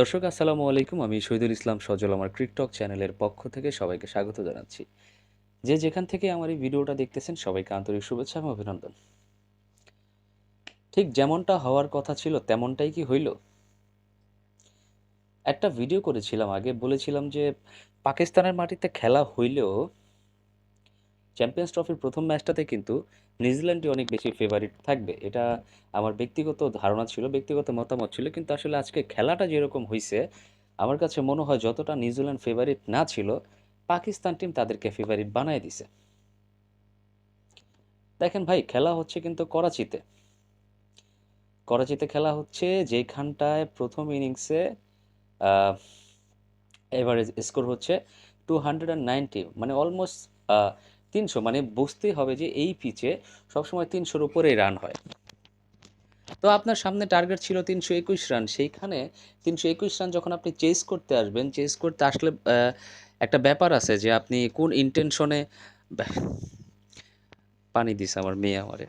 দর্শক, আসসালামু আলাইকুম। আমি শহীদুল ইসলাম সজল, আমার ক্রিকটক চ্যানেলের পক্ষ থেকে সবাইকে স্বাগত জানাচ্ছি। যে যেখান থেকে আমার এই ভিডিওটা দেখতেছেন, সবাইকে আন্তরিক শুভেচ্ছা এবং অভিনন্দন। ঠিক যেমনটা হওয়ার কথা ছিল, তেমনটাই কি হইল? একটা ভিডিও করেছিলাম আগে, বলেছিলাম যে পাকিস্তানের মাটিতে খেলা হইলেও চ্যাম্পিয়ন্স ট্রফির প্রথম ম্যাচটাতে কিন্তু নিউজিল্যান্ডই অনেক বেশি ফেভারিট থাকবে। এটা আমার ব্যক্তিগত ধারণা ছিল, ব্যক্তিগত মতামত ছিল, কিন্তু আসলে আজকে খেলাটা যেরকম হয়েছে আমার কাছে মনে হয় যতটা নিউজিল্যান্ড ফেভারিট না ছিল, পাকিস্তান টিম তাদেরকে ফেভারিট বানায় দিছে। দেখেন ভাই, খেলা হচ্ছে কিন্তু করাচিতে। করাচিতে খেলা হচ্ছে যেখানটায় প্রথম ইনিংসে এভারেজ স্কোর হচ্ছে টু হান্ড্রেড অ্যান্ড নাইনটি মানে অলমোস্ট তিনশো মানে বুঝতেই হবে যে এই পিচে সবসময় তিনশোর উপরেই রান হয়। তো আপনার সামনে টার্গেট ছিল তিনশো একুশ রান সেইখানে তিনশো একুশ রান যখন আপনি চেস করতে আসবেন চেস করতে আসলে একটা ব্যাপার আছে যে আপনি কোন ইন্টেনশনে পানি দিস আমার মেয়ে আমারে।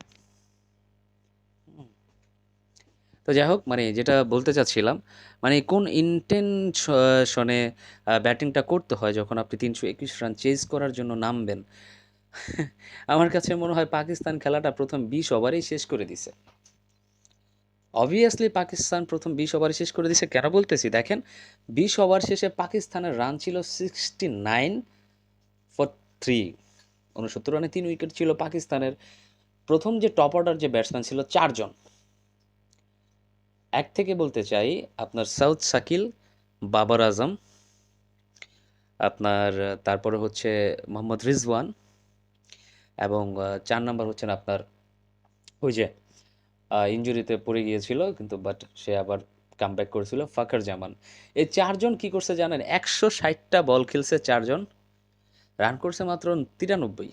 তো যাই হোক মানে যেটা বলতে চাচ্ছিলাম মানে কোন ইন্টেনশনে ব্যাটিংটা করতে হয় যখন আপনি তিনশো একুশ রান চেজ করার জন্য নামবেন? আমার কাছে মনে হয় পাকিস্তান খেলাটা প্রথম বিশ ওভারেই শেষ করে দিছে। অবভিয়াসলি পাকিস্তান প্রথম বিশ ওভারে শেষ করে দিছে। কেন বলতেছি? দেখেন, বিশ ওভার শেষে পাকিস্তানের রান ছিল সিক্সটি নাইন ফর থ্রি উনসত্তর রানে তিন উইকেট ছিল পাকিস্তানের। প্রথম যে টপ অর্ডার যে ব্যাটসম্যান ছিল চারজন। এক থেকে বলতে চাই, আপনার সাউথ সাকিল বাবর আজম, আপনার, তারপরে হচ্ছে মোহাম্মদ রিজওয়ান এবং চার নাম্বার হচ্ছেন আপনার ওই যে ইঞ্জুরিতে পড়ে গিয়েছিল, কিন্তু, বাট সে আবার কামব্যাক করেছিল ফাকার জামান। এই চারজন কি করছে জানেন? একশো ষাটটা বল খেলছে চারজন রান করছে মাত্র তিরানব্বই।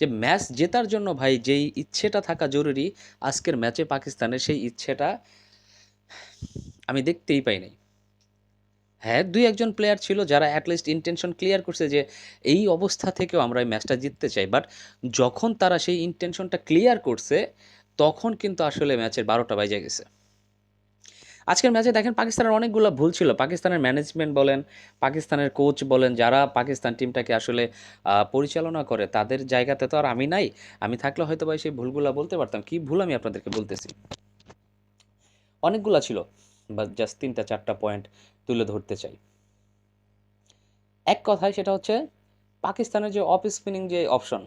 যে ম্যাচ জেতার জন্য ভাই, যেই ইচ্ছেটা থাকা জরুরি, আজকের ম্যাচে পাকিস্তানের সেই ইচ্ছেটা আমি দেখতেই পাই নাই। হ্যাঁ দুই একজন প্লেয়ার ছিল যারা অ্যাটলিস্ট ইন্টেনশন ক্লিয়ার করছে যে এই অবস্থা থেকেও আমরা এই ম্যাচটা জিততে চাই। বাট যখন তারা সেই ইন্টেনশনটা ক্লিয়ার করছে, তখন কিন্তু আসলে ম্যাচের বারোটা বাজে গেছে। আজকের ম্যাচে দেখেন পাকিস্তানের অনেকগুলো ভুল ছিল। পাকিস্তানের ম্যানেজমেন্ট বলেন, পাকিস্তানের কোচ বলেন, যারা পাকিস্তান টিমটাকে আসলে পরিচালনা করে, তাদের জায়গাতে তো আর আমি নাই। আমি থাকলে হয়তো ভাই সেই ভুলগুলো বলতে পারতাম। কি ভুল আমি আপনাদেরকে বলতেছি? অনেকগুলা ছিল বা জাস্ট তিনটা, চারটা পয়েন্ট তুলে ধরতে চাই। এক কথায় সেটা হচ্ছে, পাকিস্তানের যে অফ স্পিনিং যে অপশন,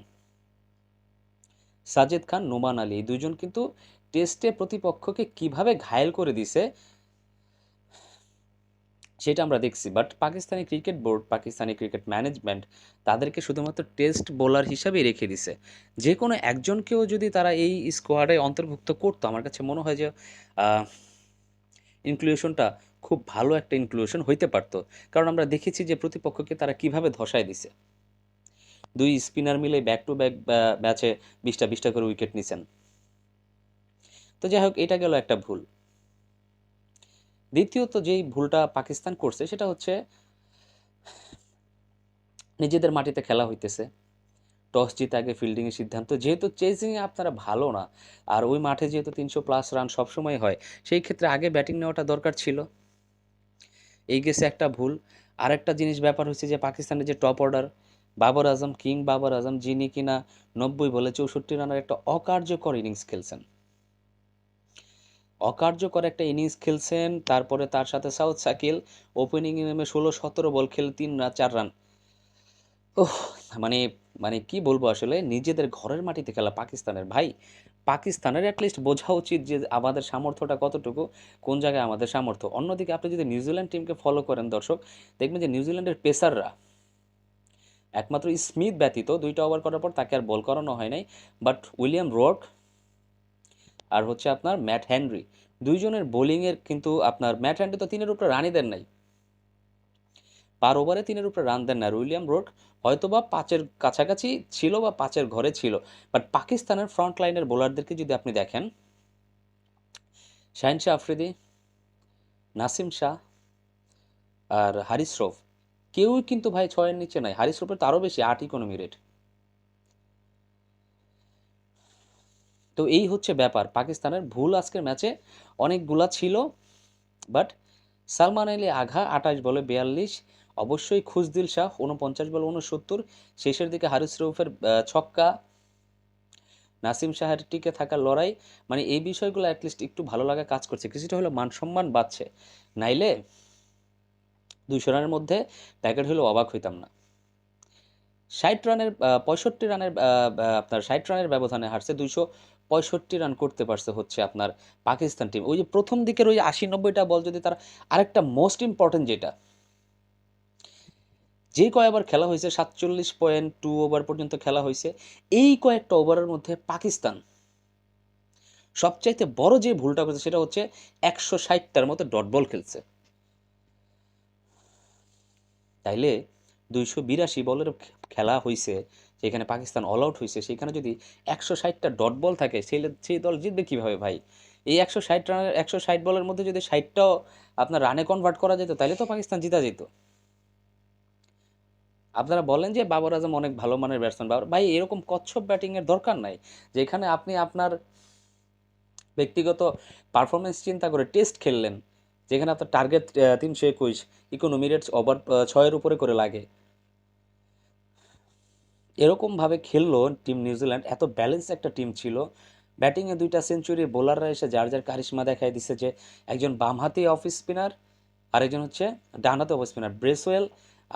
সাজেদ খান, নোমান আলী, এই দুজন কিন্তু টেস্টে প্রতিপক্ষকে কীভাবে ঘায়েল করে দিছে, সেটা আমরা দেখছি। But Pakistani cricket board, Pakistani cricket management তাদেরকে শুধুমাত্র টেস্ট বোলার হিসাবেই রেখে দিছে। যে কোনো একজনকেও যদি তারা এই স্কোয়াডে অন্তর্ভুক্ত করতো, আমার কাছে মনে হয় যে ইনক্লুশনটা খুব ভালো একটা ইনক্লুশন হইতে পারতো। কারণ আমরা দেখেছি যে প্রতিপক্ষকে তারা কীভাবে ধসায় দিছে। দুই স্পিনার মিলে ব্যাক টু ব্যাক ম্যাচে বিশটা বিশটা করে উইকেট নিছেন। তো যাই হোক, এটা গেল একটা ভুল। দ্বিতীয়ত যেই ভুলটা পাকিস্তান করছে, সেটা হচ্ছে নিজেদের মাটিতে খেলা হইতেছে। টস জিতে আগে ফিল্ডিংয়ের সিদ্ধান্ত। যেহেতু চেজিংয়ে আপনারা ভালো না, আর ওই মাঠে যেহেতু তিনশো প্লাস রান সবসময় হয়, সেই ক্ষেত্রে আগে ব্যাটিং নেওয়াটা দরকার ছিল। এই গেছে একটা ভুল। আরেকটা জিনিস ব্যাপার হচ্ছে যে পাকিস্তানের যে top order Babar Azam king Babar Azam, যিনি কিনা নব্বই বলে চৌষট্টি রানের একটা অকার্যকর ইনিংস খেলছেন। অকার্যকর একটা ইনিংস খেলছেন, তারপরে তার সাথে সাউথ সাকিল ওপেনিং নেমে ষোলো সতেরো বল খেল তিন রান চার রান। ওহ মানে মানে কি বলব আসলে, নিজেদের ঘরের মাটিতে খেলা পাকিস্তানের। ভাই পাকিস্তানের অ্যাটলিস্ট বোঝা উচিত যে আমাদের সামর্থ্যটা কতটুকু, কোন জায়গায় আমাদের সামর্থ্য। অন্যদিকে আপনি যদি নিউজিল্যান্ড টিমকে ফলো করেন দর্শক, দেখবেন যে নিউজিল্যান্ডের পেসাররা একমাত্র স্মিথ ব্যতীত দুইটা ওভার করার পর তাকে আর বল করানো হয় নাই। বাট উইলিয়াম রোড আর হচ্ছে আপনার ম্যাট হেনরি দুইজনের বোলিংয়ের কিন্তু আপনার ম্যাট হেনরি তো তিনের উপরে রানই দেন নাই। পার ওভারে তিনের উপরে রান দেন না। উইলিয়াম রোড হয়তো বা পাঁচের কাছাকাছি ছিল বা পাঁচের ঘরে ছিল। বাট পাকিস্তানের ফ্রন্ট লাইনের বোলারদেরকে যদি আপনি দেখেন, শাহিন শাহ আফ্রিদি, নাসিম শাহ আর হারিস কেউই কিন্তু ভাই ছয়ের নিচে নাই। হারিস তো আরও বেশি আট ইকোনমি রেট তো এই হচ্ছে ব্যাপার। পাকিস্তানের ভুল আজকের ম্যাচে অনেকগুলা ছিল বাট সালমান আলী আঘা আঠাশ বলে বিয়াল্লিশ অবশ্যই খুশদিল শাহ উনপঞ্চাশ বল উনসত্তর শেষের দিকে হারিস রৌফের ছক্কা। নাসিম শাহের টিকে থাকার লড়াই মানে এই বিষয়গুলো অ্যাটলিস্ট একটু ভালো লাগা কাজ করছে। কিছুটা হলো মান সম্মান বাড়ছে। নাইলে দুইশো রানের মধ্যে প্যাকেট হলেও অবাক হইতাম না। ষাট রানের পঁয়ষট্টি রানের আপনার ষাট রানের ব্যবধানে হারছে দুইশো পঁয়ষট্টি রান করতে পারছে হচ্ছে আপনার পাকিস্তান টিম ওই যে প্রথম দিকের ওই আশি নব্বইটা বল যদি তার আরেকটা মোস্ট ইম্পর্টেন্ট যেটা যে কয়েকবার খেলা হয়েছে, সাতচল্লিশ পয়েন্ট টু ওভার পর্যন্ত খেলা হয়েছে, এই কয়েকটা ওভারের মধ্যে পাকিস্তান সবচাইতে বড় যে ভুলটা করেছে সেটা হচ্ছে একশো ষাটটার মতো ডট বল খেলছে। তাইলে দুইশো বিরাশি বলের খেলা হয়েছে যেখানে পাকিস্তান অল আউট হয়েছে সেখানে যদি একশো ষাটটা ডট বল থাকে সেই সেই দল জিতবে কীভাবে ভাই? এই একশো ষাট রানের একশো ষাট বলের মধ্যে যদি ষাটটাও আপনার রানে কনভার্ট করা যেত তাহলে তো পাকিস্তান জিতা যেত। আপনারা বলেন যে বাবর আজম অনেক ভালো মানের ব্যাটসম্যান বাবর ভাই, এরকম কচ্ছপ ব্যাটিংয়ের দরকার নাই। যেখানে আপনি আপনার ব্যক্তিগত পারফরমেন্স চিন্তা করে টেস্ট খেললেন, যেখানে আপনার টার্গেট তিনশো একুশ ইকোনমি রেটস ওভার ছয়ের উপরে করে লাগে। এরকমভাবে খেললো টিম নিউজিল্যান্ড এত ব্যালেন্স একটা টিম ছিল। ব্যাটিংয়ে দুইটা সেঞ্চুরি বোলাররা এসে যার যার কারিশমা দেখাই দিচ্ছে যে, একজন বামহাতি অফ স্পিনার আরেকজন হচ্ছে ডানহাতি অফ স্পিনার ব্রেসওয়েল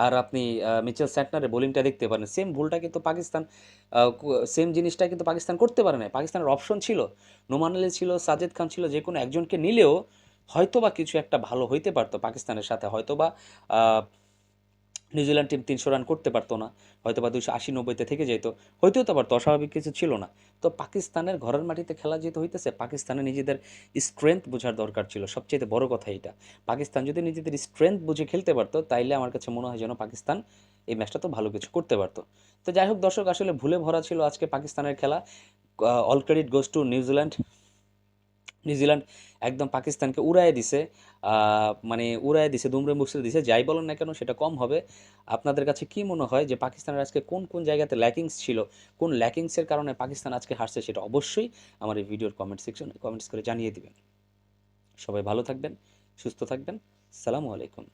আর আপনি মিচেল স্যাটনারের বোলিংটা দেখতে পারেন। সেম ভুলটা কিন্তু পাকিস্তান সেম জিনিসটা কিন্তু পাকিস্তান করতে পারে না পাকিস্তানের অপশন ছিল নোমান আলী ছিল সাজেদ খান ছিল, যে কোনো একজনকে নিলেও হয়তোবা কিছু একটা ভালো হইতে পারতো পাকিস্তানের সাথে। হয়তোবা নিউজিল্যান্ড টিম তিনশো রান করতে পারতো না। হয়তো বা দুইশো আশি, নব্বইতে থেকে যেত। হইতেও তো পারতো অস্বাভাবিক কিছু ছিল না। তো পাকিস্তানের ঘরের মাটিতে খেলা যেহেতু হইতেছে, পাকিস্তানে নিজেদের স্ট্রেংথ বোঝার দরকার ছিল। সবচেয়ে বড় কথা এটা পাকিস্তান যদি নিজেদের স্ট্রেংথ বুঝে খেলতে পারতো, তাইলে আমার কাছে মনে হয় যেন পাকিস্তান এই ম্যাচটা তো ভালো কিছু করতে পারতো। তো যাই হোক দর্শক, আসলে ভুলে ভরা ছিল আজকে পাকিস্তানের খেলা। All credit goes to New Zealand. New Zealand একদম পাকিস্তানকে উড়ায় দিছে মানে উড়ায় দিছে দুমরে মুসরে দিছে, যাই বলেন না কেন সেটা কম হবে। আপনাদের কাছে কি মনে হয় যে পাকিস্তানের আজকে কোন কোন জায়গাতে ল্যাকিংস ছিল, কোন ল্যাকিংসের কারণে পাকিস্তান আজকে হারছে সেটা অবশ্যই আমার এই ভিডিওর কমেন্ট সেকশনে কমেন্টস করে জানিয়ে দিবেন। সবাই ভালো থাকবেন, সুস্থ থাকবেন। সালামু আলাইকুম।